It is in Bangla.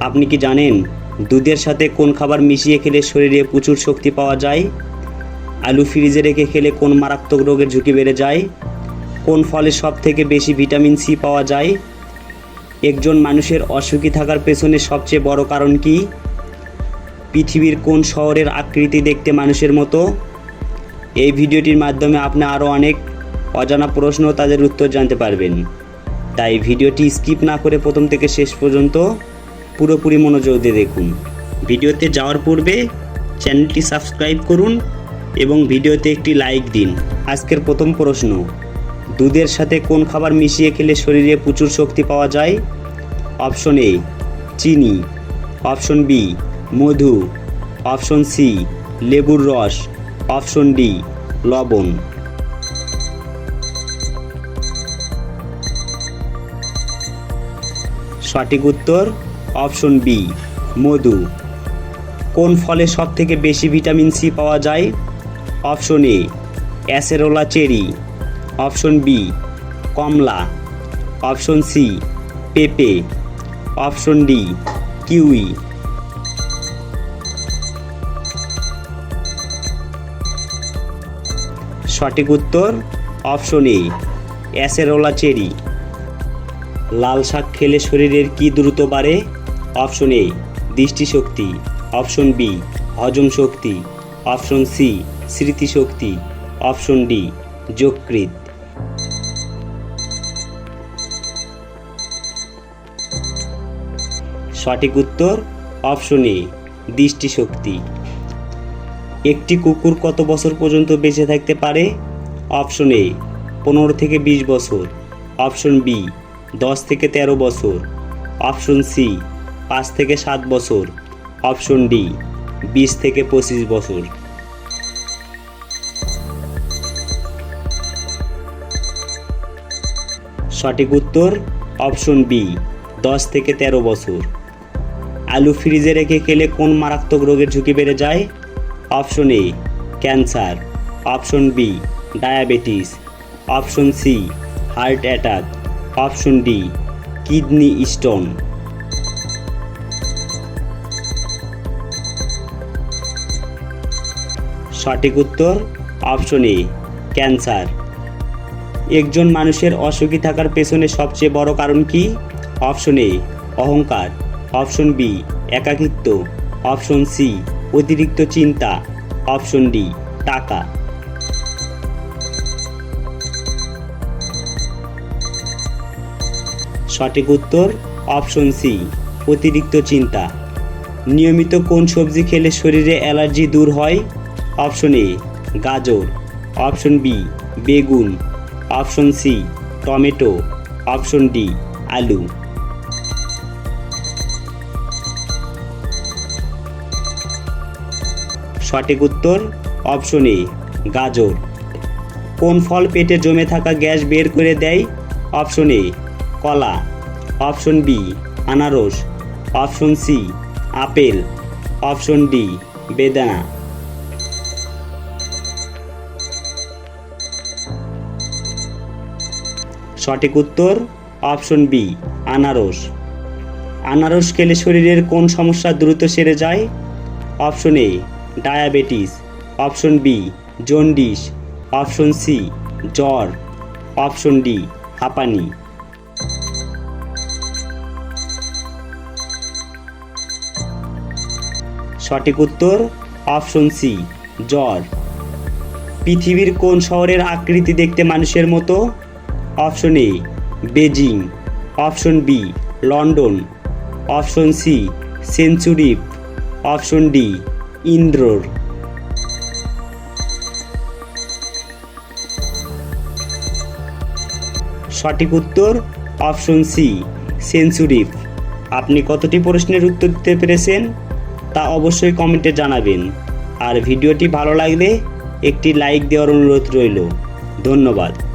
আপনি কি জানেন দুধের সাথে কোন খাবার মিশিয়ে খেলে শরীরে প্রচুর শক্তি পাওয়া যায়? আলু ফ্রিজে রেখে খেলে কোন মারাত্মক রোগের ঝুঁকি বেড়ে যায়? কোন ফলে সব থেকে বেশি ভিটামিন সি পাওয়া যায়? একজন মানুষের অসুখী থাকার পেছনে সবচেয়ে বড় কারণ কি? পৃথিবীর কোন শহরের আকৃতি দেখতে মানুষের মতো? এই ভিডিওটির মাধ্যমে আপনি আরও অনেক অজানা প্রশ্ন তাদের উত্তর জানতে পারবেন। তাই ভিডিওটি স্কিপ না করে প্রথম থেকে শেষ পর্যন্ত পুরোপুরি মনোযোগ দিয়ে দেখুন। ভিডিওতে যাওয়ার পূর্বে চ্যানেলটি সাবস্ক্রাইব করুন এবং ভিডিওতে একটি লাইক দিন। আজকের প্রথম প্রশ্ন, দুধের সাথে কোন খাবার মিশিয়ে খেলে শরীরে প্রচুর শক্তি পাওয়া যায়? অপশন এ, চিনি। অপশন বি, মধু। অপশন সি, লেবুর রস। অপশন ডি, লবণ। সঠিক উত্তর অপশন বি, মধু। কোন ফলে সব থেকে বেশি ভিটামিন সি পাওয়া যায়? Option A, acerola cherry. Option B, Kamala. Option C, পেঁপে। Option D, kiwi. সঠিক উত্তর, অপশন এ, অ্যাসেরোলা চেরি। লাল শাক খেলে শরীরের কি দ্রুত বাড়ে? অপশন এ, দৃষ্টিশক্তি। অপশন বি, হজম শক্তি। অপশন সি, স্মৃতিশক্তি। অপশন ডি যকৃত সঠিক উত্তর, অপশন এ, দৃষ্টিশক্তি। একটি কুকুর কত বছর পর্যন্ত বেঁচে থাকতে পারে? অপশন এ, পনেরো থেকে বিশ বছর। অপশন বি, দশ থেকে তেরো বছর। অপশন সি পাঁচ থেকে সাত বছর। অপশন ডি, বিশ থেকে পঁচিশ বছর। সঠিক উত্তর, অপশন বি, দশ থেকে তেরো বছর। আলু ফ্রিজে রেখে খেলে কোন মারাত্মক রোগের ঝুঁকি বেড়ে যায়? Option A, cancer. Option B, diabetes. Option C, heart attack. Option D, kidney stone. সঠিক উত্তর অপশন এ ক্যান্সার একজন মানুষের অসুখী থাকার পেছনে সবচেয়ে বড় কারণ কি? অপশন এ অহংকার। অপশন বি একাকিত্ব। অপশন সি অতিরিক্ত চিন্তা। অপশন ডি টাকা। সঠিক উত্তর অপশন সি অতিরিক্ত চিন্তা। নিয়মিত কোন সবজি খেলে শরীরে অ্যালার্জি দূর হয়? অপশন এ গাজর, অপশন বি বেগুন, option C tomato, option D আলু। সঠিক উত্তর অপশন এ গাজর। কোন ফল পেটে জমে থাকা গ্যাস বের করে দেয়? অপশন এ কলা, অপশন বি আনারস, option C apple, option D বেদানা। সঠিক উত্তর, অপশন বি, আনারস। আনারস খেলে শরীরের কোন সমস্যা দ্রুত সেরে যায়? Option A, diabetes. Option B, jaundice. Option C, জ্বর। অপশন ডি, হাঁপানি। সঠিক উত্তর, অপশন সি, জ্বর। পৃথিবীর কোন শহরের আকৃতি দেখতে মানুষের মতো? Option A, Beijing. Option B, London. Option C century option D, ইন্দ্রর। সঠিক উত্তর, অপশন সি সেঞ্চুরি আপনি কতটি প্রশ্নের উত্তর দিতে পেরেছেন? তা অবশ্যই কমেন্টে জানাবেন। আর ভিডিওটি ভালো লাগলে একটি লাইক দেওয়ার অনুরোধ রইল। ধন্যবাদ।